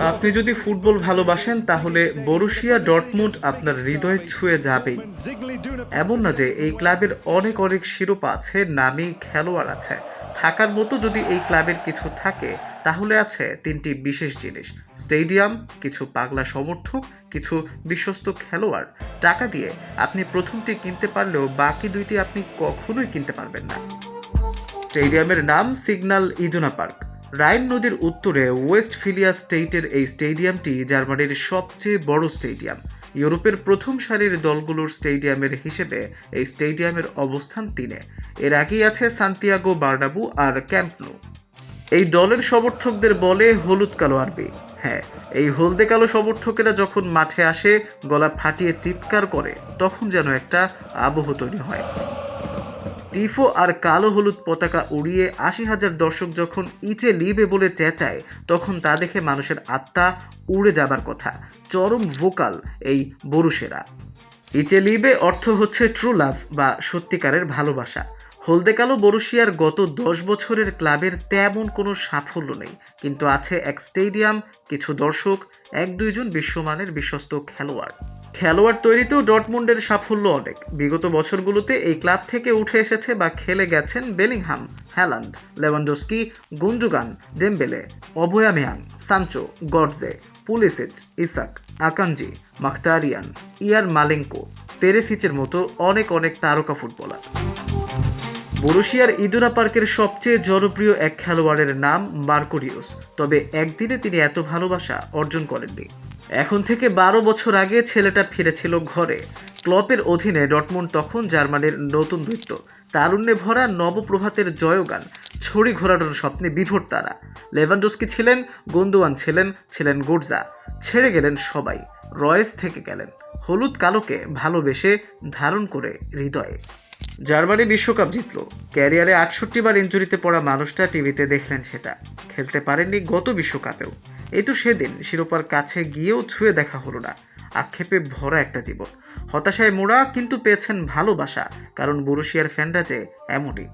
আপনি যদি ফুটবল ভালোবাসেন, তাহলে বরুশিয়া ডটমুন্ড আপনার হৃদয় ছুঁয়ে যাবেই। এমন না যে এই ক্লাবের অনেক অনেক শিরোপা আছে, নামি খেলোয়াড় আছে। থাকার মতো যদি এই ক্লাবের কিছু থাকে, তাহলে আছে তিনটি বিশেষ জিনিস। স্টেডিয়াম, কিছু পাগলা সমর্থক, কিছু বিশ্বস্ত খেলোয়াড়। টাকা দিয়ে আপনি প্রথমটি কিনতে পারলেও বাকি দুইটি আপনি কখনোই কিনতে পারবেন না। স্টেডিয়ামের নাম সিগন্যাল ইদুনা পার্ক। রাইন নদীর উত্তরে ওয়েস্ট ফিলিয়া স্টেটের এই স্টেডিয়ামটি জার্মানির সবচেয়ে বড় স্টেডিয়াম। ইউরোপের প্রথম সারির দলগুলোর স্টেডিয়ামের হিসেবে এই স্টেডিয়ামের অবস্থান তিনে। এর আগেই আছে সান্তিয়াগো বার্নাবু আর ক্যাম্পনো এই দলের সমর্থকদের বলে হলুদ কালো আরবি। হ্যাঁ এই হলদে কালো সমর্থকেরা যখন মাঠে আসে, গলা ফাটিয়ে চিৎকার করে, তখন যেন একটা আবহ তৈরি হয়। টিফো আর কালো হলুদ পতাকা উড়িয়ে আশি হাজার দর্শক যখন ইচে লিবে বলে চেঁচায়, তখন তা দেখে মানুষের আত্মা উড়ে যাবার কথা। চরম ভোকাল এই বরুষেরা ইচে লিবে অর্থ হচ্ছে ট্রু লাভ বা সত্যিকারের ভালোবাসা। হলদে কালো বরুশিয়ার গত দশ বছরের ক্লাবের তেমন কোনো সাফল্য নেই, কিন্তু আছে এক স্টেডিয়াম, কিছু দর্শক, এক দুইজন বিশ্বমানের বিশ্বস্ত খেলোয়াড়। খেলোয়াড় তৈরিতেও ডটমুন্ডের সাফল্য অনেক। বিগত বছরগুলোতে এই ক্লাব থেকে উঠে এসেছে বা খেলে গেছেন Bellingham, Haaland, Lewandowski Gundogan Dembele অভয়ামিয়াং Sancho, Gotze, Pulisic, Isak, Akanji, Mkhitaryan, Yarmolenko, পেরেসিচের মতো অনেক অনেক তারকা ফুটবলার। বরুশিয়ার ইদুরা পার্কের সবচেয়ে জনপ্রিয় এক খেলোয়াড়ের নাম মার্কোরিউস, তবে একদিনে তিনি এত ভালোবাসা অর্জন করেননি। এখন থেকে বারো বছর আগে ছেলেটা ফিরেছিল ঘরে। ক্লপের অধীনে ডটমুন্ড তখন জার্মানির নতুন দৈত্য। তারুণ্যে ভরা নবপ্রভাতের জয়গান, ছড়ি ঘোরানোর স্বপ্নে বিভোর তারা। লেভানডোস্কি ছিলেন গন্দুয়ান ছিলেন ছিলেন গুর্জা। ছেড়ে গেলেন সবাই, রয়েস থেকে গেলেন। হলুদ কালোকে ভালোবেসে ধারণ করে হৃদয়ে। জার্মানি বিশ্বকাপ জিতল। ক্যারিয়ারে আটষট্টি বার ইঞ্জুরিতে পড়া মানুষটা টিভিতে দেখলেন সেটা। খেলতে পারেননি গত বিশ্বকাপেও। এই তো সেদিন শিরোপার কাছে গিয়েও ছুঁয়ে দেখা হলো না। আক্ষেপে ভরা একটা জীবন। হতাশায় মোড়া কিন্তু পেয়েছেন ভালোবাসা, কারণ বরুশিয়ার ফ্যানরা যে এমনই।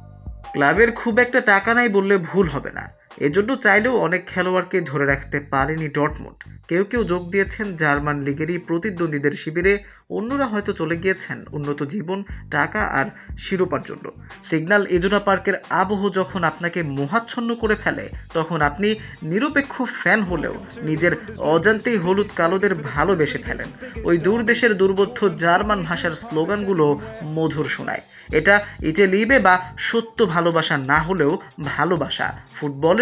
ক্লাবের খুব একটা টাকা নাই বললে ভুল হবে না। এজন্য চাইলেও অনেক খেলোয়াড়কে ধরে রাখতে পারেনি ডটমুট কেউ কেউ যোগ দিয়েছেন জার্মান লিগেরই প্রতিদ্বন্দ্বীদের শিবিরে, অন্যরা হয়তো চলে গিয়েছেন উন্নত জীবন, টাকা আর শিরোপার জন্য। সিগন্যাল ইদুনা পার্কের আবহ যখন আপনাকে মোহাচ্ছন্ন করে ফেলে, তখন আপনি নিরপেক্ষ ফ্যান হলেও নিজের অজান্তেই হলুদ কালোদের ভালোবেসে ফেলেন। ওই দূর দেশের দুর্বোধ্য জার্মান ভাষার স্লোগানগুলো মধুর শোনায়। এটা ইচে লিবে বা সত্য ভালোবাসা না হলেও ভালোবাসা।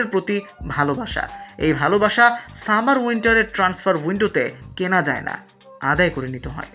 ফুটবলের প্রতি ভালোবাসা। এই ভালোবাসা সামার উইন্টারের ট্রান্সফার উইন্ডোতে কেনা যায় না। আদায় করে নিতে হয়।